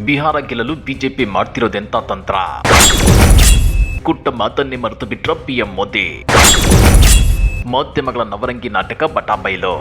ಬಿಹಾರ ಗೆಲ್ಲಲು ಬಿಜೆಪಿ ಮಾಡ್ತಿರೋದೆಂತ ತಂತ್ರ? ಕುಟ್ಟ ಮಾತನ್ನೇ ಮರೆತು ಬಿಟ್ರ ಪಿಎಂ ಮೋದಿ. ಮಾಧ್ಯಮಗಳ ನವರಂಗಿ ನಾಟಕ ಬಟಾಬೈಲು.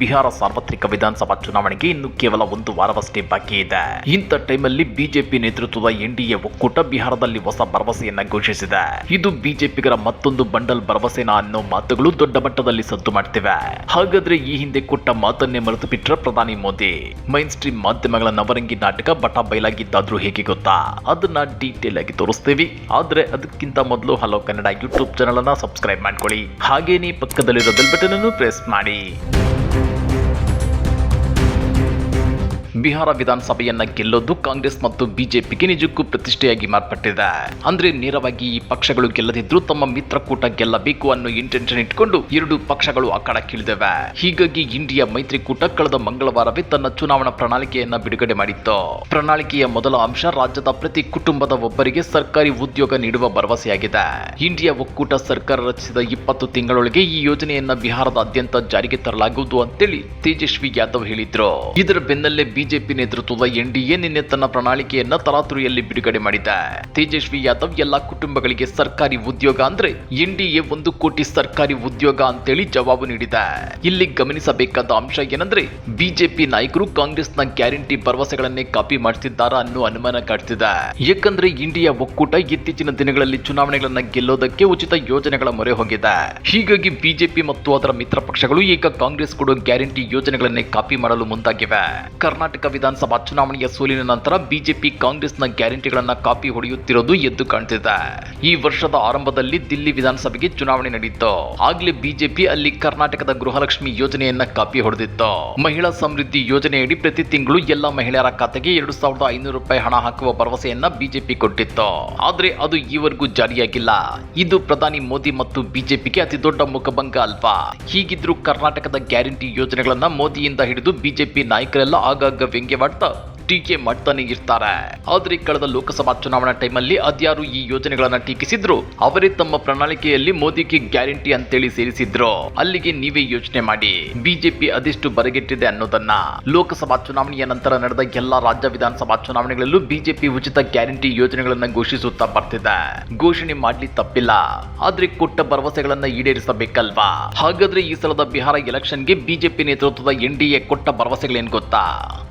ಬಿಹಾರ ಸಾರ್ವತ್ರಿಕ ವಿಧಾನಸಭಾ ಚುನಾವಣೆಗೆ ಇನ್ನು ಕೇವಲ ಒಂದು ವಾರವಷ್ಟೇ ಬಾಕಿ ಇದೆ. ಇಂಥ ಟೈಮಲ್ಲಿ ಬಿಜೆಪಿ ನೇತೃತ್ವದ ಎನ್ಡಿಎ ಒಕ್ಕೂಟ ಬಿಹಾರದಲ್ಲಿ ಹೊಸ ಭರವಸೆಯನ್ನ ಘೋಷಿಸಿದೆ. ಇದು ಬಿಜೆಪಿಗರ ಮತ್ತೊಂದು ಬಂಡಲ್ ಭರವಸೆನ ಅನ್ನೋ ಮಾತುಗಳು ದೊಡ್ಡ ಮಟ್ಟದಲ್ಲಿ ಸದ್ದು ಮಾಡ್ತಿವೆ. ಹಾಗಾದ್ರೆ ಈ ಹಿಂದೆ ಕೊಟ್ಟ ಮಾತನ್ನೇ ಮರೆತು ಬಿಟ್ರ ಪ್ರಧಾನಿ ಮೋದಿ. ಮೈನ್ ಸ್ಟ್ರೀಮ್ ಮಾಧ್ಯಮಗಳ ನವರಂಗಿ ನಾಟಕ ಬಟ ಬಯಲಾಗಿದ್ದಾದ್ರೂ ಹೇಗೆ ಗೊತ್ತಾ? ಅದನ್ನ ಡೀಟೇಲ್ ಆಗಿ ತೋರಿಸ್ತೀವಿ. ಆದ್ರೆ ಅದಕ್ಕಿಂತ ಮೊದಲು ಹಲೋ ಕನ್ನಡ ಯೂಟ್ಯೂಬ್ ಚಾನಲ್ ಅನ್ನ ಸಬ್ಸ್ಕ್ರೈಬ್ ಮಾಡ್ಕೊಳ್ಳಿ. ಹಾಗೇನೇ ಪಕ್ಕದಲ್ಲಿರೋ ಬೆಲ್ ಬಟನ್ ಅನ್ನು ಪ್ರೆಸ್ ಮಾಡಿ. ಬಿಹಾರ ವಿಧಾನಸಭೆಯನ್ನ ಗೆಲ್ಲೋದು ಕಾಂಗ್ರೆಸ್ ಮತ್ತು ಬಿಜೆಪಿಗೆ ನಿಜಕ್ಕೂ ಪ್ರತಿಷ್ಠೆಯಾಗಿ ಮಾರ್ಪಟ್ಟಿದೆ. ಅಂದ್ರೆ ನೇರವಾಗಿ ಈ ಪಕ್ಷಗಳು ಗೆಲ್ಲದಿದ್ರು ತಮ್ಮ ಮಿತ್ರಕೂಟ ಗೆಲ್ಲಬೇಕು ಅನ್ನೋ ಇಂಟೆನ್ಷನ್ ಇಟ್ಕೊಂಡು ಎರಡು ಪಕ್ಷಗಳು ಅಖಾಡಕ್ಕಿಳಿದಿವೆ ಹೀಗಾಗಿ ಇಂಡಿಯಾ ಮೈತ್ರಿಕೂಟ ಕಳೆದ ಮಂಗಳವಾರವೇ ತನ್ನ ಚುನಾವಣಾ ಪ್ರಣಾಳಿಕೆಯನ್ನ ಬಿಡುಗಡೆ ಮಾಡಿತ್ತು. ಪ್ರಣಾಳಿಕೆಯ ಮೊದಲ ಅಂಶ ರಾಜ್ಯದ ಪ್ರತಿ ಕುಟುಂಬದ ಒಬ್ಬರಿಗೆ ಸರ್ಕಾರಿ ಉದ್ಯೋಗ ನೀಡುವ ಭರವಸೆಯಾಗಿದೆ. ಇಂಡಿಯಾ ಒಕ್ಕೂಟ ಸರ್ಕಾರ ರಚಿಸಿದ ಇಪ್ಪತ್ತು ತಿಂಗಳೊಳಗೆ ಈ ಯೋಜನೆಯನ್ನ ಬಿಹಾರದಾದ್ಯಂತ ಜಾರಿಗೆ ತರಲಾಗುವುದು ಅಂತೇಳಿ ತೇಜಸ್ವಿ ಯಾದವ್ ಹೇಳಿದ್ರು. ಇದರ ಬೆನ್ನಲ್ಲೇ ಬಿಜೆಪಿ ನೇತೃತ್ವದ ಎನ್ಡಿಎ ನಿನ್ನೆ ತನ್ನ ಪ್ರಣಾಳಿಕೆಯನ್ನ ತರಾತುರಿಯಲ್ಲಿ ಬಿಡುಗಡೆ ಮಾಡಿದೆ. ತೇಜಸ್ವಿ ಯಾದವ್ ಎಲ್ಲಾ ಕುಟುಂಬಗಳಿಗೆ ಸರ್ಕಾರಿ ಉದ್ಯೋಗ ಅಂದ್ರೆ ಎನ್ಡಿಎ ಒಂದು ಕೋಟಿ ಸರ್ಕಾರಿ ಉದ್ಯೋಗ ಅಂತೇಳಿ ಜವಾಬು ನೀಡಿದೆ. ಇಲ್ಲಿ ಗಮನಿಸಬೇಕಾದ ಅಂಶ ಏನಂದ್ರೆ ಬಿಜೆಪಿ ನಾಯಕರು ಕಾಂಗ್ರೆಸ್ನ ಗ್ಯಾರಂಟಿ ಭರವಸೆಗಳನ್ನೇ ಕಾಪಿ ಮಾಡ್ತಿದ್ದಾರಾ ಅನ್ನೋ ಅನುಮಾನ ಕಾಡ್ತಿದೆ. ಯಾಕಂದ್ರೆ ಇಂಡಿಯಾ ಒಕ್ಕೂಟ ಇತ್ತೀಚಿನ ದಿನಗಳಲ್ಲಿ ಚುನಾವಣೆಗಳನ್ನ ಗೆಲ್ಲೋದಕ್ಕೆ ಉಚಿತ ಯೋಜನೆಗಳ ಮೊರೆ ಹೋಗಿದೆ. ಹೀಗಾಗಿ ಬಿಜೆಪಿ ಮತ್ತು ಅದರ ಮಿತ್ರ ಪಕ್ಷಗಳು ಈಗ ಕಾಂಗ್ರೆಸ್ ಕೊಡೋ ಗ್ಯಾರಂಟಿ ಯೋಜನೆಗಳನ್ನೇ ಕಾಪಿ ಮಾಡಲು ಮುಂದಾಗಿವೆ. ಕರ್ನಾಟಕ ವಿಧಾನಸಭಾ ಚುನಾವಣೆಯ ಸೋಲಿನ ನಂತರ ಬಿಜೆಪಿ ಕಾಂಗ್ರೆಸ್ನ ಗ್ಯಾರಂಟಿಗಳನ್ನ ಕಾಪಿ ಹೊಡೆಯುತ್ತಿರೋದು ಎದ್ದು ಕಾಣ್ತಿದೆ. ಈ ವರ್ಷದ ಆರಂಭದಲ್ಲಿ ದಿಲ್ಲಿ ವಿಧಾನಸಭೆಗೆ ಚುನಾವಣೆ ನಡೆಯಿತು ಆಗ್ಲೇ ಬಿಜೆಪಿ ಅಲ್ಲಿ ಕರ್ನಾಟಕದ ಗೃಹಲಕ್ಷ್ಮಿ ಯೋಜನೆಯನ್ನ ಕಾಪಿ ಹೊಡೆದಿತ್ತು. ಮಹಿಳಾ ಸಮೃದ್ಧಿ ಯೋಜನೆಯಡಿ ಪ್ರತಿ ತಿಂಗಳು ಎಲ್ಲ ಮಹಿಳೆಯರ ಖಾತೆಗೆ ಎರಡು ಸಾವಿರದ ಐನೂರು ರೂಪಾಯಿ ಹಣ ಹಾಕುವ ಭರವಸೆಯನ್ನ ಬಿಜೆಪಿ ಕೊಟ್ಟಿತ್ತು. ಆದ್ರೆ ಅದು ಈವರೆಗೂ ಜಾರಿಯಾಗಿಲ್ಲ. ಇದು ಪ್ರಧಾನಿ ಮೋದಿ ಮತ್ತು ಬಿಜೆಪಿಗೆ ಅತಿ ದೊಡ್ಡ ಮುಖಭಂಗ ಅಲ್ವಾ? ಹೀಗಿದ್ರು ಕರ್ನಾಟಕದ ಗ್ಯಾರಂಟಿ ಯೋಜನೆಗಳನ್ನ ಮೋದಿಯಿಂದ ಹಿಡಿದು ಬಿಜೆಪಿ ನಾಯಕರೆಲ್ಲ ಆಗಾಗ विंग के ಟೀಕೆ ಮಾಡ್ತಾನೆ ಇರ್ತಾರೆ. ಆದ್ರೆ ಕಳೆದ ಲೋಕಸಭಾ ಚುನಾವಣಾ ಟೈಮಲ್ಲಿ ಅದ್ಯಾರು ಈ ಯೋಜನೆಗಳನ್ನ ಟೀಕಿಸಿದ್ರು? ಅವರೇ ತಮ್ಮ ಪ್ರಣಾಳಿಕೆಯಲ್ಲಿ ಮೋದಿಗೆ ಗ್ಯಾರಂಟಿ ಅಂತೇಳಿ ಸೇರಿಸಿದ್ರು. ಅಲ್ಲಿಗೆ ನೀವೇ ಯೋಚನೆ ಮಾಡಿ. ಬಿಜೆಪಿ ಅದೆಷ್ಟು ಬರಗೆಟ್ಟಿದೆ ಅನ್ನೋದನ್ನ. ಲೋಕಸಭಾ ಚುನಾವಣೆಯ ನಂತರ ನಡೆದ ಎಲ್ಲಾ ರಾಜ್ಯ ವಿಧಾನಸಭಾ ಚುನಾವಣೆಗಳಲ್ಲೂ ಬಿಜೆಪಿ ಉಚಿತ ಗ್ಯಾರಂಟಿ ಯೋಜನೆಗಳನ್ನ ಘೋಷಿಸುತ್ತಾ ಬರ್ತಿದೆ. ಘೋಷಣೆ ಮಾಡ್ಲಿ ತಪ್ಪಿಲ್ಲ. ಆದ್ರೆ ಕೊಟ್ಟ ಭರವಸೆಗಳನ್ನ ಈಡೇರಿಸಬೇಕಲ್ವಾ? ಹಾಗಾದ್ರೆ ಈ ಸಲದ ಬಿಹಾರ ಎಲೆಕ್ಷನ್ಗೆ ಬಿಜೆಪಿ ನೇತೃತ್ವದ ಎನ್ಡಿಎ ಕೊಟ್ಟ ಭರವಸೆಗಳೇನ್ ಗೊತ್ತಾ?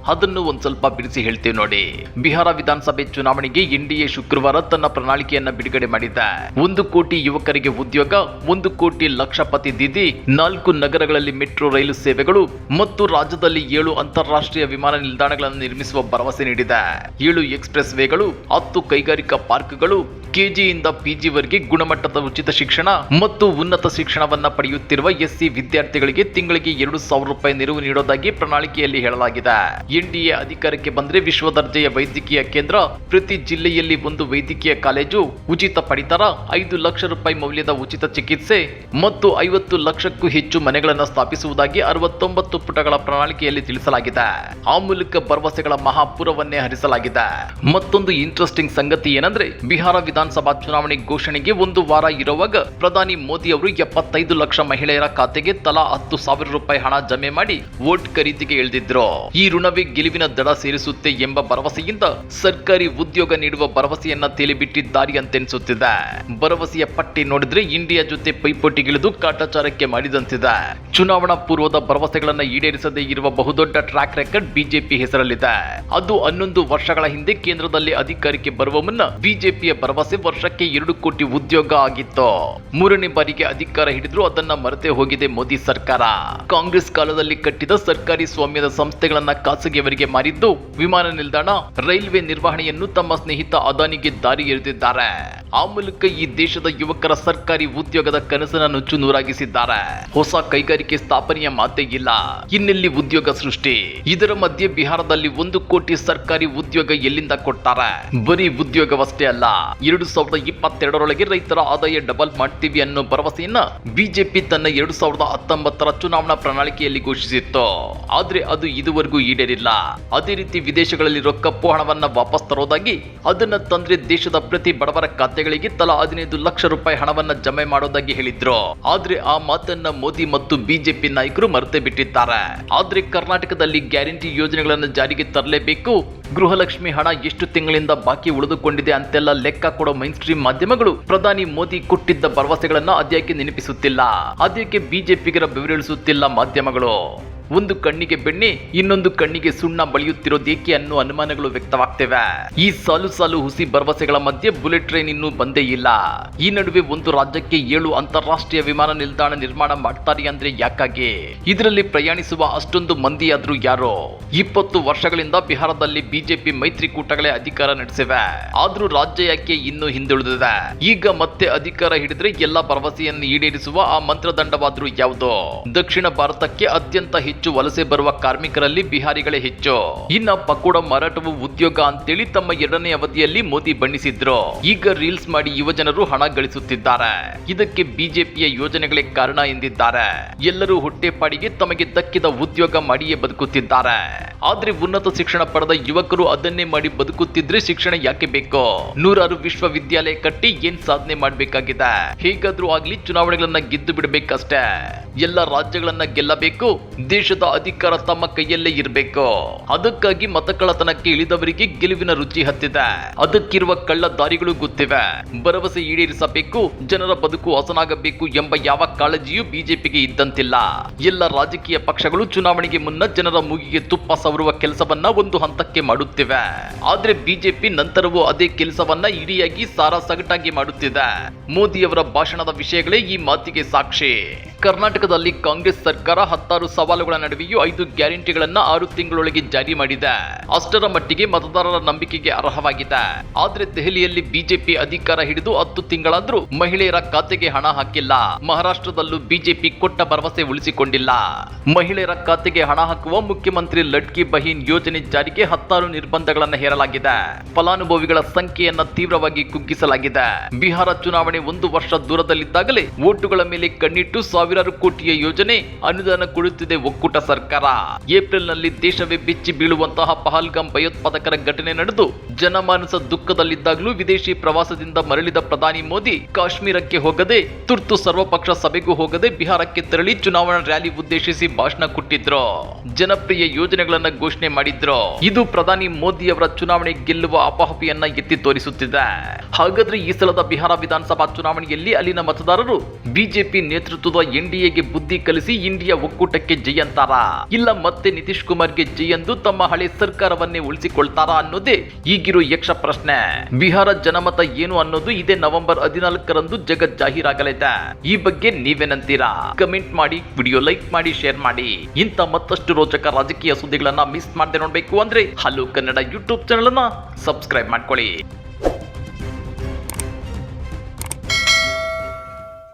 ಅದನ್ನು ಒಂದ್ ಸ್ವಲ್ಪ ಬಿಡಿಸಿ ಹೇಳ್ತೀವಿ ನೋಡಿ. ಬಿಹಾರ ವಿಧಾನಸಭೆ ಚುನಾವಣೆಗೆ ಎನ್ಡಿಎ ಶುಕ್ರವಾರ ತನ್ನ ಪ್ರಣಾಳಿಕೆಯನ್ನ ಬಿಡುಗಡೆ ಮಾಡಿದೆ. ಒಂದು ಕೋಟಿ ಯುವಕರಿಗೆ ಉದ್ಯೋಗ, ಒಂದು ಕೋಟಿ ಲಕ್ಷಪತಿ ದಿದಿ ನಾಲ್ಕು ನಗರಗಳಲ್ಲಿ ಮೆಟ್ರೋ ರೈಲು ಸೇವೆಗಳು, ಮತ್ತು ರಾಜ್ಯದಲ್ಲಿ ಏಳು ಅಂತಾರಾಷ್ಟ್ರೀಯ ವಿಮಾನ ನಿಲ್ದಾಣಗಳನ್ನು ನಿರ್ಮಿಸುವ ಭರವಸೆ ನೀಡಿದೆ. ಏಳು ಎಕ್ಸ್ಪ್ರೆಸ್ ವೇಗಳು, ಹತ್ತು ಕೈಗಾರಿಕಾ ಪಾರ್ಕ್ಗಳು, ಕೆಜಿಯಿಂದ ಪಿಜಿವರೆಗೆ ಗುಣಮಟ್ಟದ ಉಚಿತ ಶಿಕ್ಷಣ ಮತ್ತು ಉನ್ನತ ಶಿಕ್ಷಣವನ್ನ ಪಡೆಯುತ್ತಿರುವ ಎಸ್ಸಿ ವಿದ್ಯಾರ್ಥಿಗಳಿಗೆ ತಿಂಗಳಿಗೆ ಎರಡು ಸಾವಿರ ರೂಪಾಯಿ ನೆರವು ನೀಡೋದಾಗಿ ಪ್ರಣಾಳಿಕೆಯಲ್ಲಿ ಹೇಳಲಾಗಿದೆ. ಎನ್ಡಿಎ ಅಧಿಕಾರಕ್ಕೆ ಬಂದ್ರೆ ವಿಶ್ವ ದರ್ಜೆಯ ವೈದ್ಯಕೀಯ ಕೇಂದ್ರ, ಪ್ರತಿ ಜಿಲ್ಲೆಯಲ್ಲಿ ಒಂದು ವೈದ್ಯಕೀಯ ಕಾಲೇಜು, ಉಚಿತ ಪಡಿತರ, ಐದು ಲಕ್ಷ ರೂಪಾಯಿ ಮೌಲ್ಯದ ಉಚಿತ ಚಿಕಿತ್ಸೆ ಮತ್ತು ಐವತ್ತು ಲಕ್ಷಕ್ಕೂ ಹೆಚ್ಚು ಮನೆಗಳನ್ನು ಸ್ಥಾಪಿಸುವುದಾಗಿ ಅರವತ್ತೊಂಬತ್ತು ಪುಟಗಳ ಪ್ರಣಾಳಿಕೆಯಲ್ಲಿ ತಿಳಿಸಲಾಗಿದೆ. ಆ ಮೂಲಕ ಭರವಸೆಗಳ ಮಹಾಪುರವನ್ನೇ ಹರಿಸಲಾಗಿದೆ. ಮತ್ತೊಂದು ಇಂಟ್ರೆಸ್ಟಿಂಗ್ ಸಂಗತಿ ಏನಂದ್ರೆ, ಬಿಹಾರ ವಿಧಾನಸಭಾ ಚುನಾವಣೆ ಘೋಷಣೆಗೆ ಒಂದು ವಾರ ಇರುವಾಗ ಪ್ರಧಾನಿ ಮೋದಿ ಅವರು ಎಪ್ಪತ್ತೈದು ಲಕ್ಷ ಮಹಿಳೆಯರ ಖಾತೆಗೆ ತಲಾ ಹತ್ತು ಸಾವಿರ ರೂಪಾಯಿ ಹಣ ಜಮೆ ಮಾಡಿ ವೋಟ್ ಖರೀದಿಗೆ ಇಳಿದಿದ್ರು. ಈ ಋಣವೇ ಗೆಲುವಿನ ದಡ ಸೇರಿಸುತ್ತೆ ಎಂಬ ಭರವಸೆಯಿಂದ ಸರ್ಕಾರಿ ಉದ್ಯೋಗ ನೀಡುವ ಭರವಸೆಯನ್ನ ತೇಲಿಬಿಟ್ಟಿದ್ದಾರೆ ಅಂತೆನಿಸುತ್ತಿದೆ ಭರವಸೆಯ ಪಟ್ಟಿ ನೋಡಿದ್ರೆ ಇಂಡಿಯಾ ಜೊತೆ ಪೈಪೋಟಿಗಿಳಿದು ಕಾಟಾಚಾರಕ್ಕೆ ಮಾಡಿದಂತಿದೆ. ಚುನಾವಣಾ ಪೂರ್ವದ ಭರವಸೆಗಳನ್ನ ಈಡೇರಿಸದೇ ಇರುವ ಬಹುದೊಡ್ಡ ಟ್ರ್ಯಾಕ್ ರೆಕಾರ್ಡ್ ಬಿಜೆಪಿ ಹೆಸರಲ್ಲಿದೆ. ಅದು ಹನ್ನೊಂದು ವರ್ಷಗಳ ಹಿಂದೆ ಕೇಂದ್ರದಲ್ಲಿ ಅಧಿಕಾರಕ್ಕೆ ಬರುವ ಮುನ್ನ ಬಿಜೆಪಿಯ ಭರವಸೆ ವರ್ಷಕ್ಕೆ ಎರಡು ಕೋಟಿ ಉದ್ಯೋಗ ಆಗಿತ್ತು. ಮೂರನೇ ಬಾರಿಗೆ ಅಧಿಕಾರ ಹಿಡಿದ್ರು ಅದನ್ನ ಮರೆತೇ ಹೋಗಿದೆ ಮೋದಿ ಸರ್ಕಾರ. ಕಾಂಗ್ರೆಸ್ ಕಾಲದಲ್ಲಿ ಕಟ್ಟಿದ ಸರ್ಕಾರಿ ಸ್ವಾಮ್ಯದ ಸಂಸ್ಥೆಗಳನ್ನ ಖಾಸಗಿಯವರಿಗೆ ಮಾರಿದ್ದು ವಿಮಾನ ನಿಲ್ದಾಣ, ರೈಲ್ವೆ ನಿರ್ವಹಣೆಯನ್ನು ತಮ್ಮ ಸ್ನೇಹಿತ ಅದಾನಿಗೆ ದಾರಿ ಎರೆದಿದ್ದಾರೆ ಆ ಮೂಲಕ ಈ ದೇಶದ ಯುವಕರ ಸರ್ಕಾರಿ ಉದ್ಯೋಗದ ಕನಸನ ನುಚ್ಚು ನೂರಾಗಿಸಿದ್ದಾರೆ ಹೊಸ ಕೈಗಾರಿಕೆ ಸ್ಥಾಪನೆಯ ಮಾತೇ ಇಲ್ಲ. ಇನ್ನೆಲ್ಲಿ ಉದ್ಯೋಗ ಸೃಷ್ಟಿ. ಇದರ ಮಧ್ಯೆ ಬಿಹಾರದಲ್ಲಿ ಒಂದು ಕೋಟಿ ಸರ್ಕಾರಿ ಉದ್ಯೋಗ ಎಲ್ಲಿಂದ ಕೊಡ್ತಾರೆ ಬರೀ ಉದ್ಯೋಗವಷ್ಟೇ ಅಲ್ಲ, ಎರಡು ಸಾವಿರದ ಇಪ್ಪತ್ತೆರಡರೊಳಗೆ ರೈತರ ಆದಾಯ ಡಬಲ್ ಮಾಡ್ತೀವಿ ಅನ್ನೋ ಭರವಸೆಯನ್ನ ಬಿಜೆಪಿ ತನ್ನ ಎರಡು ಸಾವಿರದ ಹತ್ತೊಂಬತ್ತರ ಚುನಾವಣಾ ಪ್ರಣಾಳಿಕೆಯಲ್ಲಿ ಘೋಷಿಸಿತ್ತು. ಆದ್ರೆ ಅದು ಇದುವರೆಗೂ ಈಡೇರಿಲ್ಲ. ಅದೇ ರೀತಿ ವಿದೇಶಗಳಲ್ಲಿ ಕಪ್ಪು ಹಣವನ್ನ ವಾಪಸ್ ತರೋದಾಗಿ, ಅದನ್ನ ತಂದ್ರೆ ದೇಶದ ಪ್ರತಿ ಬಡವರ ಖಾತೆಗಳಿಗೆ ತಲಾ ಹದಿನೈದು ಲಕ್ಷ ರೂಪಾಯಿ ಹಣವನ್ನ ಜಮೆ ಮಾಡೋದಾಗಿ ಹೇಳಿದ್ರು. ಆದ್ರೆ ಆ ಮಾತನ್ನ ಮೋದಿ ಮತ್ತು ಬಿಜೆಪಿ ನಾಯಕರು ಮರೆತೇ ಬಿಟ್ಟಿದ್ದಾರೆ. ಆದ್ರೆ ಕರ್ನಾಟಕದಲ್ಲಿ ಗ್ಯಾರಂಟಿ ಯೋಜನೆಗಳನ್ನು ಜಾರಿಗೆ ತರಲೇಬೇಕು. ಗೃಹಲಕ್ಷ್ಮಿ ಹಣ ಎಷ್ಟು ತಿಂಗಳಿಂದ ಬಾಕಿ ಉಳಿದುಕೊಂಡಿದೆ ಅಂತೆಲ್ಲ ಲೆಕ್ಕ ಕೊಡೋ ಮೈನ್ ಸ್ಟ್ರೀಮ್ ಮಾಧ್ಯಮಗಳು ಪ್ರಧಾನಿ ಮೋದಿ ಕೊಟ್ಟಿದ್ದ ಭರವಸೆಗಳನ್ನ ಅದ್ಯಾಕೆ ನೆನಪಿಸುತ್ತಿಲ್ಲ? ಅದ್ಯಾಕೆ ಬಿಜೆಪಿಗರ ಬೆವರಿಳಿಸುತ್ತಿಲ್ಲ ಮಾಧ್ಯಮಗಳು? ಒಂದು ಕಣ್ಣಿಗೆ ಬೆಣ್ಣೆ ಇನ್ನೊಂದು ಕಣ್ಣಿಗೆ ಸುಣ್ಣ ಬಳಿಯುತ್ತಿರೋದೇಕೆ ಅನ್ನೋ ಅನುಮಾನಗಳು ವ್ಯಕ್ತವಾಗ್ತಿವೆ. ಈ ಸಾಲು ಸಾಲು ಹುಸಿ ಭರವಸೆಗಳ ಮಧ್ಯೆ ಬುಲೆಟ್ ಟ್ರೈನ್ ಇನ್ನೂ ಬಂದೇ ಇಲ್ಲ. ಈ ನಡುವೆ ಒಂದು ರಾಜ್ಯಕ್ಕೆ ಏಳು ಅಂತಾರಾಷ್ಟ್ರೀಯ ವಿಮಾನ ನಿಲ್ದಾಣ ನಿರ್ಮಾಣ ಮಾಡ್ತಾರೆ ಅಂದ್ರೆ ಯಾಕಾಗಿ? ಇದರಲ್ಲಿ ಪ್ರಯಾಣಿಸುವ ಅಷ್ಟೊಂದು ಮಂದಿಯಾದ್ರೂ ಯಾರೋ? ಇಪ್ಪತ್ತು ವರ್ಷಗಳಿಂದ ಬಿಹಾರದಲ್ಲಿ ಬಿಜೆಪಿ ಮೈತ್ರಿಕೂಟಗಳೇ ಅಧಿಕಾರ ನಡೆಸಿವೆ. ಆದ್ರೂ ರಾಜ್ಯ ಯಾಕೆ ಇನ್ನೂ ಹಿಂದುಳಿದಿದೆ? ಈಗ ಮತ್ತೆ ಅಧಿಕಾರ ಹಿಡಿದ್ರೆ ಎಲ್ಲ ಭರವಸೆಯನ್ನು ಈಡೇರಿಸುವ ಆ ಮಂತ್ರದಂಡವಾದ್ರೂ ಯಾವುದು? ದಕ್ಷಿಣ ಭಾರತಕ್ಕೆ ಅತ್ಯಂತ ವಲಸೆ ಬರುವ ಕಾರ್ಮಿಕರಲ್ಲಿ ಬಿಹಾರಿಗಳೇ ಹೆಚ್ಚು. ಇನ್ನ ಪಕೋಡ ಮಾರಾಟವು ಉದ್ಯೋಗ ಅಂತೇಳಿ ತಮ್ಮ ಎರಡನೇ ಅವಧಿಯಲ್ಲಿ ಮೋದಿ ಬಣ್ಣಿಸಿದ್ರು. ಈಗ ರೀಲ್ಸ್ ಮಾಡಿ ಯುವಜನರು ಹಣ ಗಳಿಸುತ್ತಿದ್ದಾರೆ. ಇದಕ್ಕೆ ಬಿಜೆಪಿಯ ಯೋಜನೆಗಳೇ ಕಾರಣ ಎಂದಿದ್ದಾರೆ. ಎಲ್ಲರೂ ಹೊಟ್ಟೆಪಾಡಿಗೆ ತಮಗೆ ದಕ್ಕಿದ ಉದ್ಯೋಗ ಮಾಡಿಯೇ ಬದುಕುತ್ತಿದ್ದಾರೆ. ಆದ್ರೆ ಉನ್ನತ ಶಿಕ್ಷಣ ಪಡೆದ ಯುವಕರು ಅದನ್ನೇ ಮಾಡಿ ಬದುಕುತ್ತಿದ್ರೆ ಶಿಕ್ಷಣ ಯಾಕೆ ಬೇಕು? ನೂರಾರು ವಿಶ್ವವಿದ್ಯಾಲಯ ಕಟ್ಟಿ ಏನ್ ಸಾಧನೆ ಮಾಡಬೇಕಾಗಿದೆ? ಹೇಗಾದ್ರೂ ಆಗ್ಲಿ ಚುನಾವಣೆಗಳನ್ನ ಗೆದ್ದು ಬಿಡಬೇಕಷ್ಟೇ. ಎಲ್ಲ ರಾಜ್ಯಗಳನ್ನ ಗೆಲ್ಲಬೇಕು ದೇಶದ ಅಧಿಕಾರ ತಮ್ಮ ಕೈಯಲ್ಲೇ ಇರಬೇಕು. ಅದಕ್ಕಾಗಿ ಮತಕಳ್ಳತನಕ್ಕೆ ಇಳಿದವರಿಗೆ ಗೆಲುವಿನ ರುಚಿ ಹತ್ತಿದೆ. ಅದಕ್ಕಿರುವ ಕಳ್ಳ ದಾರಿಗಳು ಗೊತ್ತಿವೆ. ಭರವಸೆ ಈಡೇರಿಸಬೇಕು, ಜನರ ಬದುಕು ಹಸನಾಗಬೇಕು ಎಂಬ ಯಾವ ಕಾಳಜಿಯೂ ಬಿಜೆಪಿಗೆ ಇದ್ದಂತಿಲ್ಲ. ಎಲ್ಲ ರಾಜಕೀಯ ಪಕ್ಷಗಳು ಚುನಾವಣೆಗೆ ಮುನ್ನ ಜನರ ಮೂಗಿಗೆ ತುಪ್ಪ ಸವರುವ ಕೆಲಸವನ್ನ ಒಂದು ಹಂತಕ್ಕೆ ಮಾಡುತ್ತಿವೆ. ಆದ್ರೆ ಬಿಜೆಪಿ ನಂತರವೂ ಅದೇ ಕೆಲಸವನ್ನ ಇಡಿಯಾಗಿ ಸಾರಾ ಸಗಟಾಗಿ ಮಾಡುತ್ತಿದೆ. ಮೋದಿಯವರ ಭಾಷಣದ ವಿಷಯಗಳೇ ಈ ಮಾತಿಗೆ ಸಾಕ್ಷಿ. ಕರ್ನಾಟಕದಲ್ಲಿ ಕಾಂಗ್ರೆಸ್ ಸರ್ಕಾರ ಹತ್ತಾರು ಸವಾಲುಗಳ ನಡುವೆಯೂ ಐದು ಗ್ಯಾರಂಟಿಗಳನ್ನ ಆರು ತಿಂಗಳೊಳಗೆ ಜಾರಿ ಮಾಡಿದೆ. ಅಷ್ಟರ ಮಟ್ಟಿಗೆ ಮತದಾರರ ನಂಬಿಕೆಗೆ ಅರ್ಹವಾಗಿದೆ. ಆದ್ರೆ ದೆಹಲಿಯಲ್ಲಿ ಬಿಜೆಪಿ ಅಧಿಕಾರ ಹಿಡಿದು ಹತ್ತು ತಿಂಗಳಾದ್ರೂ ಮಹಿಳೆಯರ ಖಾತೆಗೆ ಹಣ ಹಾಕಿಲ್ಲ. ಮಹಾರಾಷ್ಟ್ರದಲ್ಲೂ ಬಿಜೆಪಿ ಕೊಟ್ಟ ಭರವಸೆ ಉಳಿಸಿಕೊಂಡಿಲ್ಲ. ಮಹಿಳೆಯರ ಖಾತೆಗೆ ಹಣ ಹಾಕುವ ಮುಖ್ಯಮಂತ್ರಿ ಲಡ್ಕಿ ಬಹೀನ್ ಯೋಜನೆ ಜಾರಿಗೆ ಹತ್ತಾರು ನಿರ್ಬಂಧಗಳನ್ನು ಹೇರಲಾಗಿದೆ. ಫಲಾನುಭವಿಗಳ ಸಂಖ್ಯೆಯನ್ನ ತೀವ್ರವಾಗಿ ಕುಗ್ಗಿಸಲಾಗಿದೆ. ಬಿಹಾರ ಚುನಾವಣೆ ಒಂದು ವರ್ಷ ದೂರದಲ್ಲಿದ್ದಾಗಲೇ ಓಟುಗಳ ಮೇಲೆ ಕಣ್ಣಿಟ್ಟು ಸಾವಿರಾರು ಕೋಟಿಯ ಯೋಜನೆ ಅನುದಾನ ಕೊಡುತ್ತಿದೆ ಒಕ್ಕೂಟ. ಸರ್ಕಾರ. ಏಪ್ರಿಲ್ನಲ್ಲಿ ದೇಶವೇ ಬಿಚ್ಚಿ ಬೀಳುವಂತಹ ಪಹಲ್ಗಾಮ್ ಭಯೋತ್ಪಾದಕರ ಘಟನೆ ನಡೆದು, ಜನಮಾನಸ ದುಃಖದಲ್ಲಿದ್ದಾಗಲೂ ವಿದೇಶಿ ಪ್ರವಾಸದಿಂದ ಮರಳಿದ ಪ್ರಧಾನಿ ಮೋದಿ ಕಾಶ್ಮೀರಕ್ಕೆ ಹೋಗದೆ, ತುರ್ತು ಸರ್ವಪಕ್ಷ ಸಭೆಗೂ ಹೋಗದೆ ಬಿಹಾರಕ್ಕೆ ತೆರಳಿ ಚುನಾವಣಾ ರ್ಯಾಲಿ ಉದ್ದೇಶಿಸಿ ಭಾಷಣ ಕೊಟ್ಟಿದ್ರು. ಜನಪ್ರಿಯ ಯೋಜನೆಗಳನ್ನ ಘೋಷಣೆ ಮಾಡಿದ್ರು. ಇದು ಪ್ರಧಾನಿ ಮೋದಿ ಅವರ ಚುನಾವಣೆ ಗೆಲ್ಲುವ ಅಪಹಪಿಯನ್ನ ಎತ್ತಿ ತೋರಿಸುತ್ತಿದೆ. ಹಾಗಾದ್ರೆ ಈ ಸಲದ ಬಿಹಾರ ವಿಧಾನಸಭಾ ಚುನಾವಣೆಯಲ್ಲಿ ಅಲ್ಲಿನ ಮತದಾರರು ಬಿಜೆಪಿ ನೇತೃತ್ವದ ಎನ್ಡಿಎಗೆ ಬುದ್ಧಿ ಕಲಿಸಿ ಇಂಡಿಯಾ ಒಕ್ಕೂಟಕ್ಕೆ ಜೈ ಅಂತಾರ ಇಲ್ಲ, ಮತ್ತೆ ನಿತೀಶ್ ಕುಮಾರ್ಗೆ ಜೈ ಎಂದು ತಮ್ಮ ಹಳೆ ಸರ್ಕಾರವನ್ನೇ ಉಳಿಸಿಕೊಳ್ತಾರಾ ಅನ್ನೋದೇ ಈಗಿರೋ ಯಕ್ಷ ಪ್ರಶ್ನೆ. ಬಿಹಾರ ಜನಮತ ಏನು ಅನ್ನೋದು ಇದೇ ನವೆಂಬರ್ ಹದಿನಾಲ್ಕರಂದು ಜಗತ್ ಜಾಹೀರಾಗಲಿದೆ. ಈ ಬಗ್ಗೆ ನೀವೇನಂತೀರಾ? ಕಮೆಂಟ್ ಮಾಡಿ, ವಿಡಿಯೋ ಲೈಕ್ ಮಾಡಿ, ಶೇರ್ ಮಾಡಿ. ಇಂಥ ಮತ್ತಷ್ಟು ರೋಚಕ ರಾಜಕೀಯ ಸುದ್ದಿಗಳನ್ನ ಮಿಸ್ ಮಾಡದೆ ನೋಡ್ಬೇಕು ಅಂದ್ರೆ ಹಲೋ ಕನ್ನಡ ಯೂಟ್ಯೂಬ್ ಚಾನಲ್ ಅನ್ನ ಸಬ್ಸ್ಕ್ರೈಬ್ ಮಾಡ್ಕೊಳ್ಳಿ.